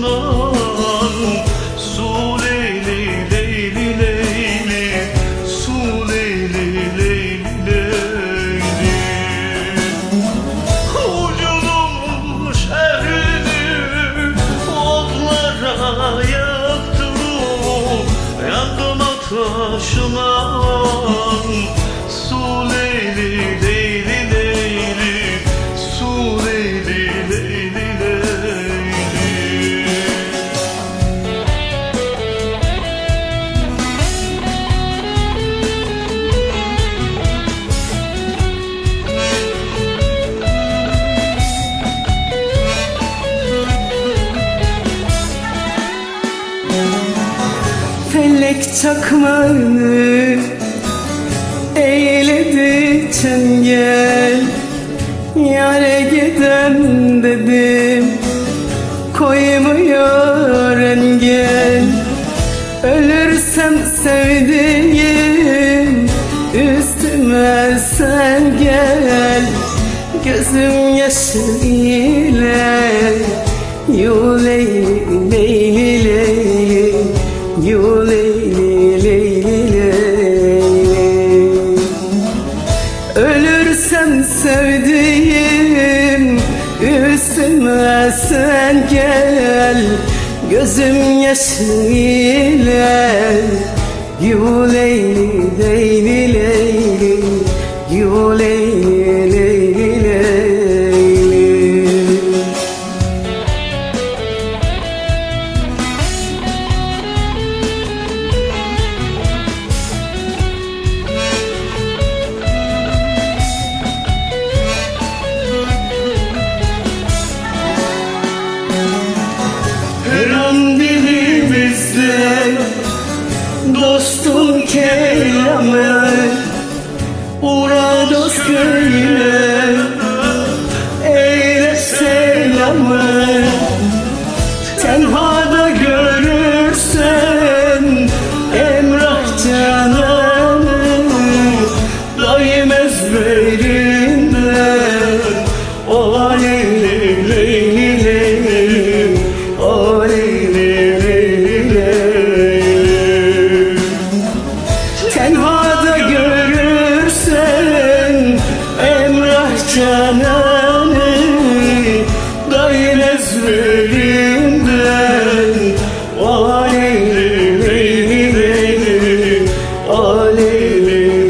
taşınan Su leyli leyli leyli Su leyli leyli. Leyli Ucunun şehrini ateşinden Su leyli leyli Felek çakmağını eyledi çengel. Yare giden dedim koymuyor engel. Ölürsem sevdiğim üstüme sen gel. Gözüm yaşı ile Yu üstüme sen gel Gözüm yaşıyla Yu kelamı Uğra dost köyüne Eyle Tenhada çeneni Dayın ezberimden Aleyli, aleyli, aleyli